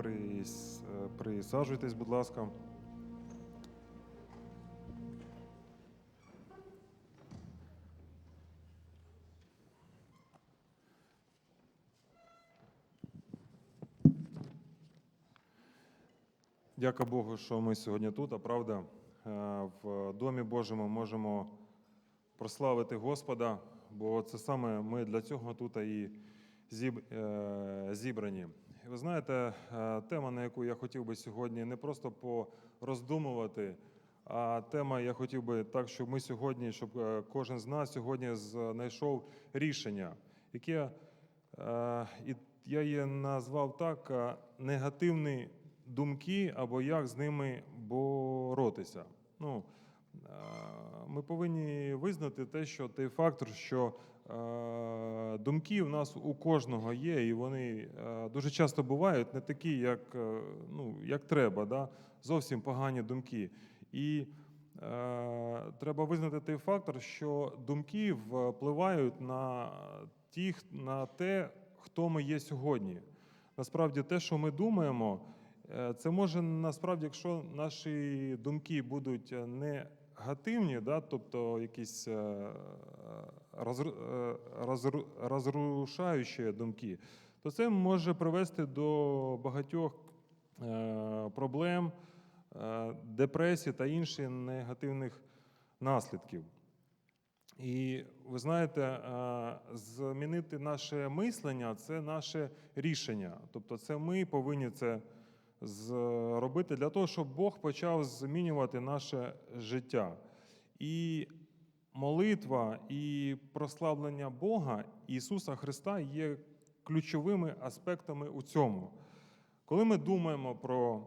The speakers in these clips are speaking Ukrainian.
прис- присаджуйтесь, будь ласка. Дяка Богу, що ми сьогодні тут, а правда, е, в Домі Божому можемо прославити Господа, бо це саме ми для цього тут і е, зібрані. Ви знаєте, е, тема, на яку я хотів би сьогодні не просто пороздумувати, а тема, я хотів би так, щоб ми сьогодні, щоб е, кожен з нас сьогодні знайшов рішення, яке е, я її назвав так: е, негативні думки або як з ними боротися. Ну, е, ми повинні визнати те, що той фактор, що е, думки в нас у кожного є, і вони е, дуже часто бувають не такі, як, е, ну, як треба, да? зовсім погані думки. І е, треба визнати той фактор, що думки впливають на, тих, на те, хто ми є сьогодні. Насправді, те, що ми думаємо, е, це може насправді, якщо наші думки будуть е, негативні, да, тобто якісь е, е, розру- розрушаючі думки, то це може привести до багатьох е, проблем, е, депресії та інших негативних наслідків. І ви знаєте, змінити наше мислення це наше рішення. Тобто, це ми повинні це зробити для того, щоб Бог почав змінювати наше життя. І молитва і прославлення Бога Ісуса Христа є ключовими аспектами у цьому. Коли ми думаємо про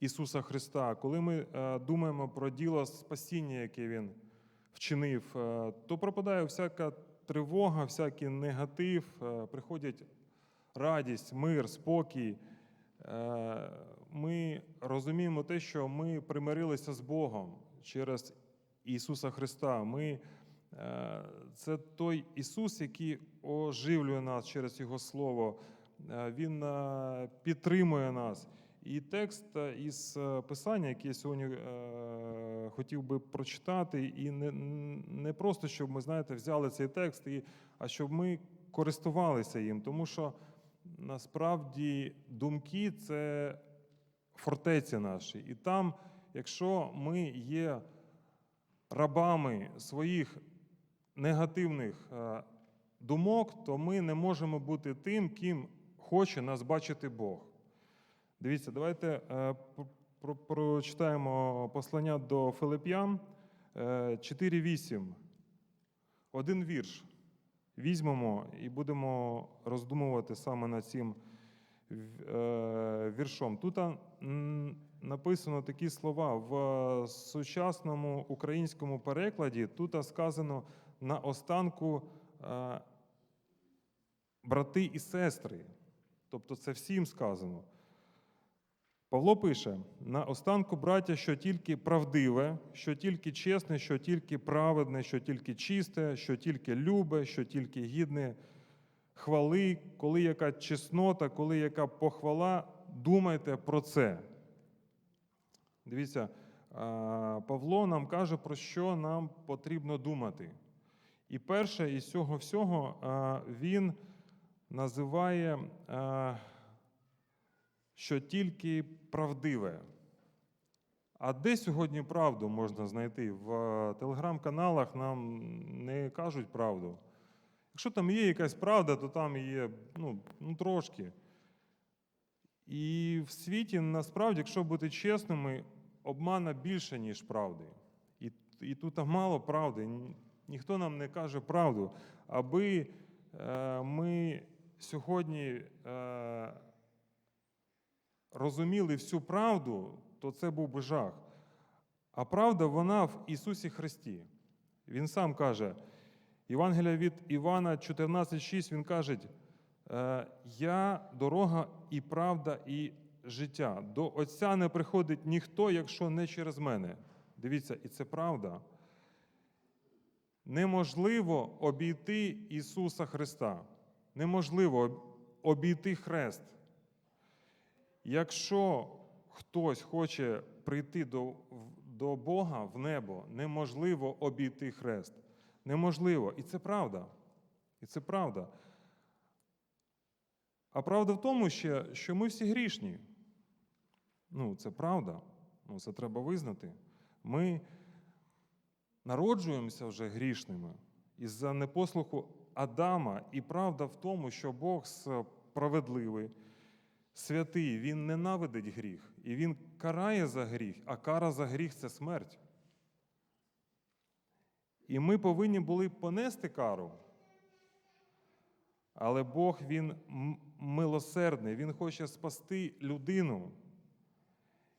Ісуса Христа, коли ми е, думаємо про діло спасіння, яке Він вчинив, е, то пропадає всяка тривога, всякий негатив, е, приходять радість, мир, спокій. Ми розуміємо те, що ми примирилися з Богом через Ісуса Христа. Ми, е, це той Ісус, який оживлює нас через Його Слово. Е, Він е, підтримує нас. І текст із Писання, який я сьогодні хотів би прочитати, і не, просто, щоб ми, знаєте, взяли цей текст, а щоб ми користувалися їм. Тому що насправді думки це фортеці наші. І там, якщо ми є рабами своїх негативних е, думок, то ми не можемо бути тим, ким хоче нас бачити Бог. Дивіться, давайте е, про- про- прочитаємо послання до Филип'ян е, 4.8. Один вірш візьмемо і будемо роздумувати саме над цим е, віршом. Тут написано такі слова в сучасному українському перекладі. Тут сказано на останку е, брати і сестри. Тобто це всім сказано. Павло пише: на останку, браття, що тільки правдиве, що тільки чесне, що тільки праведне, що тільки чисте, що тільки любе, що тільки гідне хвали, коли яка чеснота, коли яка похвала, думайте про це. Дивіться, Павло нам каже, про що нам потрібно думати. І перше із цього всього він називає. що тільки правдиве. А де сьогодні правду можна знайти? В е, телеграм-каналах нам не кажуть правду. Якщо там є якась правда, то там є ну, ну, трошки. І в світі насправді, якщо бути чесними, обмана більше, ніж правди. І, і тут мало правди. Ніхто нам не каже правду. Аби е, ми сьогодні. Е, розуміли всю правду, то це був би жах. А правда, вона в Ісусі Христі. Він сам каже, Євангелія від Івана 14,6, він каже, «Е, Я дорога і правда, і життя. До Отця не приходить ніхто, якщо не через мене. Дивіться, і це правда. Неможливо обійти Ісуса Христа. Неможливо обійти хрест. Якщо хтось хоче прийти до, до Бога в небо, неможливо обійти хрест. Неможливо. І це правда. І це правда. А правда в тому, ще, що ми всі грішні. Ну, це правда. Ну, це треба визнати. Ми народжуємося вже грішними із-за непослуху Адама. І правда в тому, що Бог справедливий, святий, Він ненавидить гріх. І Він карає за гріх, а кара за гріх це смерть. І ми повинні були понести кару. Але Бог Він милосердний, Він хоче спасти людину.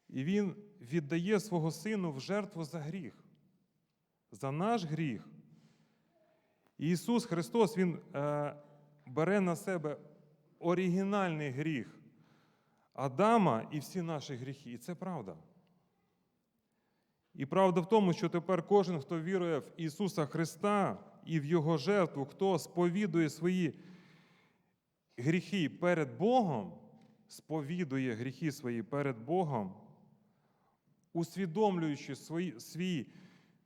І Він віддає свого сину в жертву за гріх, за наш гріх. І Ісус Христос Він е, бере на себе оригінальний гріх Адама і всі наші гріхи. І це правда. І правда в тому, що тепер кожен, хто вірує в Ісуса Христа і в Його жертву, хто сповідує свої гріхи перед Богом, сповідує гріхи свої перед Богом, усвідомлюючи свій, свій,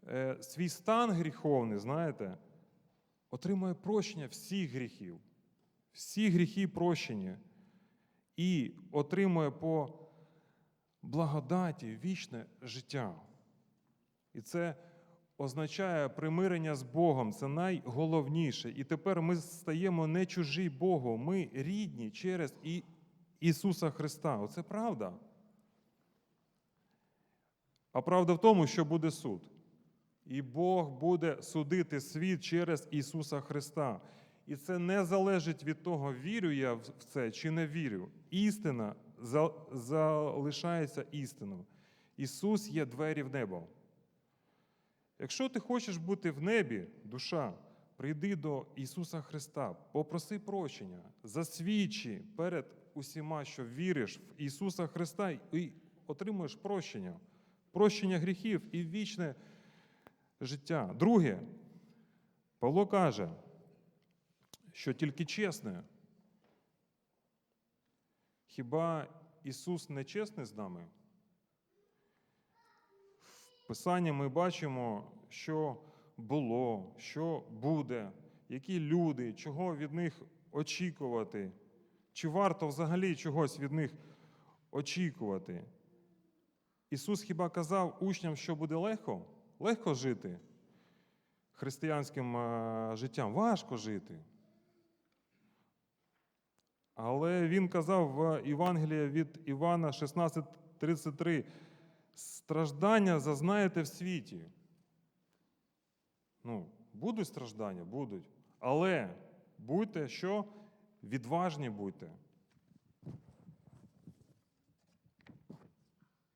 е, свій стан гріховний, знаєте, отримує прощення всіх гріхів. Всі гріхи прощені. І отримує по благодаті вічне життя. І це означає примирення з Богом. Це найголовніше. І тепер ми стаємо не чужі Богу, ми рідні через Ісуса Христа. Оце правда. А правда в тому, що буде суд. І Бог буде судити світ через Ісуса Христа. І це не залежить від того, вірю я в це чи не вірю. Істина залишається істиною. Ісус є двері в небо. Якщо ти хочеш бути в небі, душа, прийди до Ісуса Христа, попроси прощення, засвідчи перед усіма, що віриш в Ісуса Христа і отримуєш прощення, прощення гріхів і вічне життя. Друге, Павло каже, що тільки чесне. Хіба Ісус не чесний з нами? В Писанні ми бачимо, що було, що буде, які люди, чого від них очікувати, чи варто взагалі чогось від них очікувати. Ісус хіба казав учням, що буде легко? Легко жити християнським е, життям, важко жити. Але він казав в Євангелії від Івана 16:33, страждання зазнаєте в світі. Ну, будуть страждання, будуть. Але будьте що? Відважні будьте.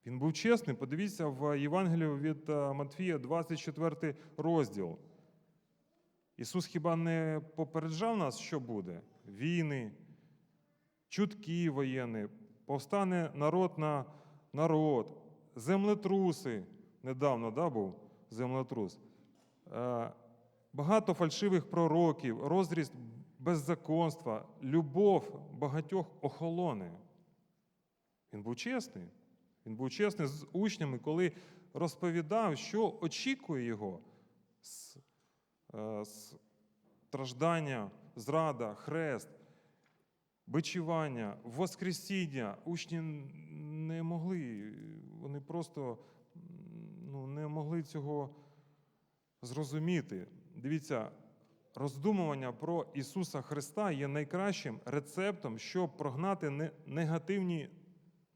Він був чесний. Подивіться в Євангелію від е, Матфія, 24 розділ. Ісус хіба не попереджав нас, що буде? Війни, чутки воєнні, повстане народ на народ, землетруси. Недавно да, був землетрус. Е, Багато фальшивих пророків, розріст беззаконства, любов багатьох охолоне. Він був чесний. Він був чесний з учнями, коли розповідав, що очікує його С- е, страждання, зрада, хрест, бичування, воскресіння. Учні не могли, вони просто ну, не могли цього зрозуміти. Дивіться, роздумування про Ісуса Христа є найкращим рецептом, щоб прогнати негативні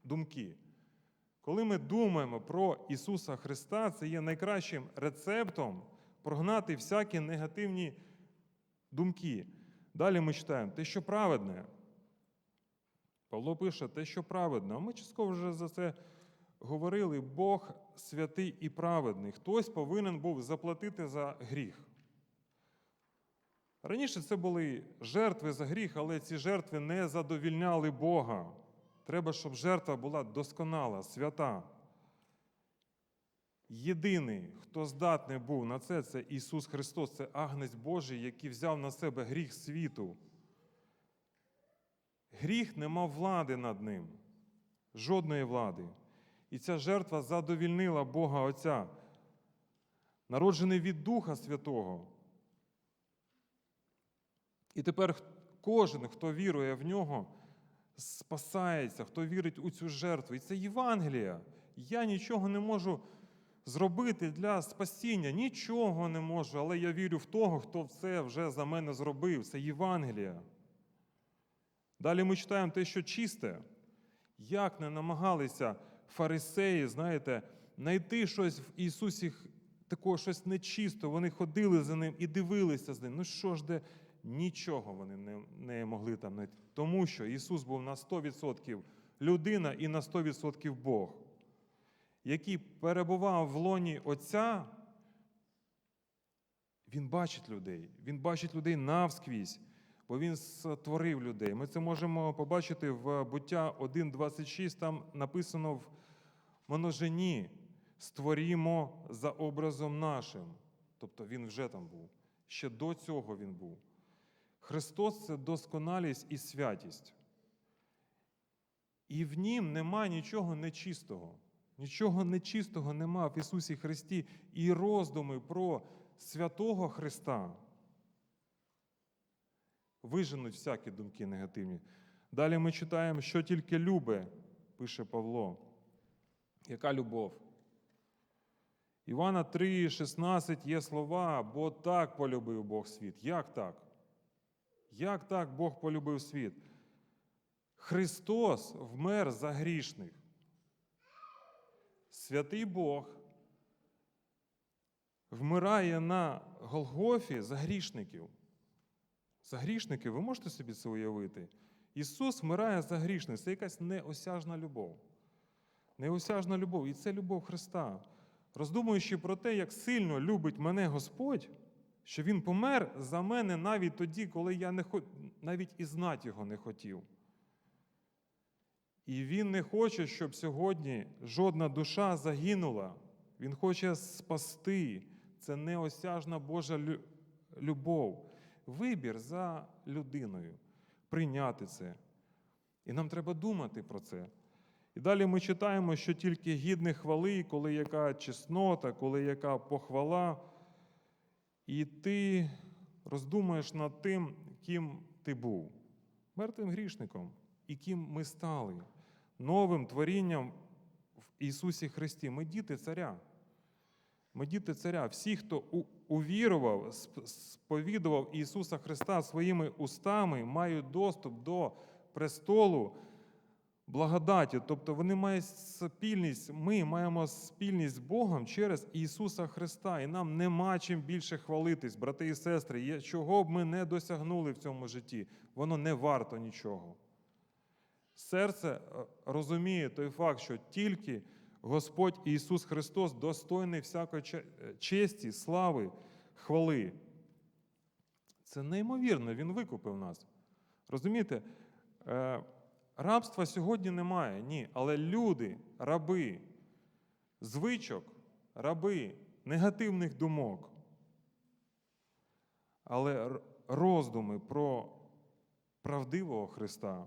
думки. Коли ми думаємо про Ісуса Христа, це є найкращим рецептом прогнати всякі негативні думки. Далі ми читаємо те, що праведне. Павло пише те, що праведне. А ми частково вже за це говорили: Бог святий і праведний. Хтось повинен був заплатити за гріх. Раніше це були жертви за гріх, але ці жертви не задовільняли Бога. Треба, щоб жертва була досконала, свята. Єдиний, хто здатний був на це, це Ісус Христос, це Агнець Божий, який взяв на себе гріх світу. Гріх не мав влади над ним. жодної влади. І ця жертва задовільнила Бога Отця, народжений від Духа Святого. І тепер кожен, хто вірує в нього, спасається, хто вірить у цю жертву. І це Євангелія. Я нічого не можу зробити для спасіння, нічого не можу, але я вірю в того, хто це вже за мене зробив. Це Євангелія. Далі ми читаємо те, що чисте. Як не намагалися фарисеї, знаєте, знайти щось в Ісусі такого щось нечисто. Вони ходили за ним і дивилися з ним. Ну що ж де? Нічого вони не, не могли там знайти. Тому що Ісус був на 100% людина і на 100% Бог, який перебував в лоні Отця, Він бачить людей. Він бачить людей навсквізь, бо Він створив людей. Ми це можемо побачити в буття 1.26, там написано в множині створімо за образом нашим. Тобто Він вже там був. Ще до цього Він був. Христос це досконалість і святість. І в Нім нема нічого нечистого. Нічого нечистого нема в Ісусі Христі. І роздуми про святого Христа виженуть всякі думки негативні. Далі ми читаємо, що тільки любе, пише Павло. Яка любов? Івана 3,16 є слова, бо так полюбив Бог світ. Як так? Як так Бог полюбив світ? Христос вмер за грішних. Святий Бог вмирає на Голгофі за грішників. За грішників, ви можете собі це уявити? Ісус вмирає за грішних. Це якась неосяжна любов. Неосяжна любов. І це любов Христа. Роздумуючи про те, як сильно любить мене Господь, що Він помер за мене навіть тоді, коли я не хо... навіть і знати його не хотів. І Він не хоче, щоб сьогодні жодна душа загинула. Він хоче спасти. Це неосяжна Божа лю- любов. Вибір за людиною. Прийняти це. І нам треба думати про це. І далі ми читаємо, що тільки гідне хвали, коли яка чеснота, коли яка похвала, і ти роздумуєш над тим, ким ти був, мертвим грішником, і ким ми стали, новим творінням в Ісусі Христі. Ми діти царя. Ми діти царя. Всі, хто увірував, сповідував Ісуса Христа своїми устами, мають доступ до престолу благодаті. Тобто вони мають спільність, ми маємо спільність з Богом через Ісуса Христа. І нам нема чим більше хвалитись, брати і сестри. Чого б ми не досягнули в цьому житті, воно не варто нічого. Серце е, розуміє той факт, що тільки Господь Ісус Христос достойний всякої е, честі, слави, хвали. Це неймовірно, Він викупив нас. Розумієте, е, рабства сьогодні немає, ні, але люди, раби, звичок, раби, негативних думок. Але роздуми про правдивого Христа,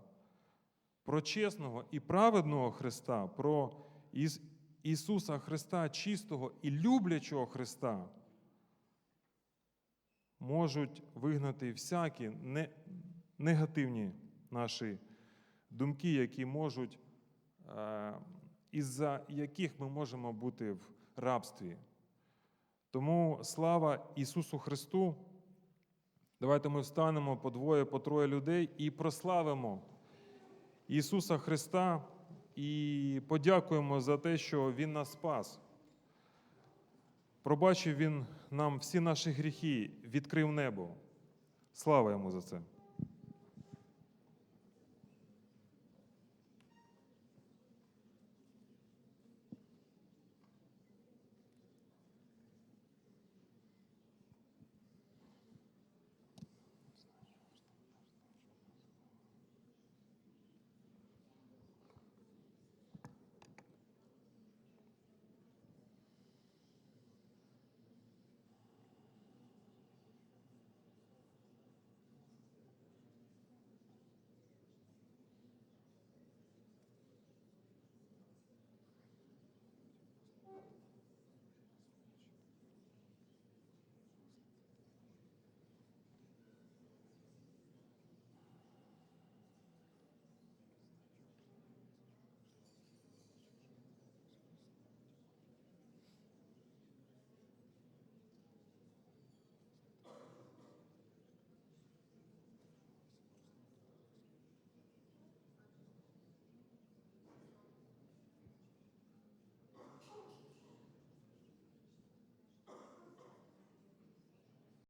про чесного і праведного Христа, про Іс- Ісуса Христа, чистого і люблячого Христа, можуть вигнати всякі не- негативні наші думки, які можуть, е, із-за яких ми можемо бути в рабстві. Тому слава Ісусу Христу. Давайте ми встанемо по двоє, по троє людей і прославимо Ісуса Христа і подякуємо за те, що Він нас спас. Пробачив Він нам всі наші гріхи, відкрив небо. Слава йому за це.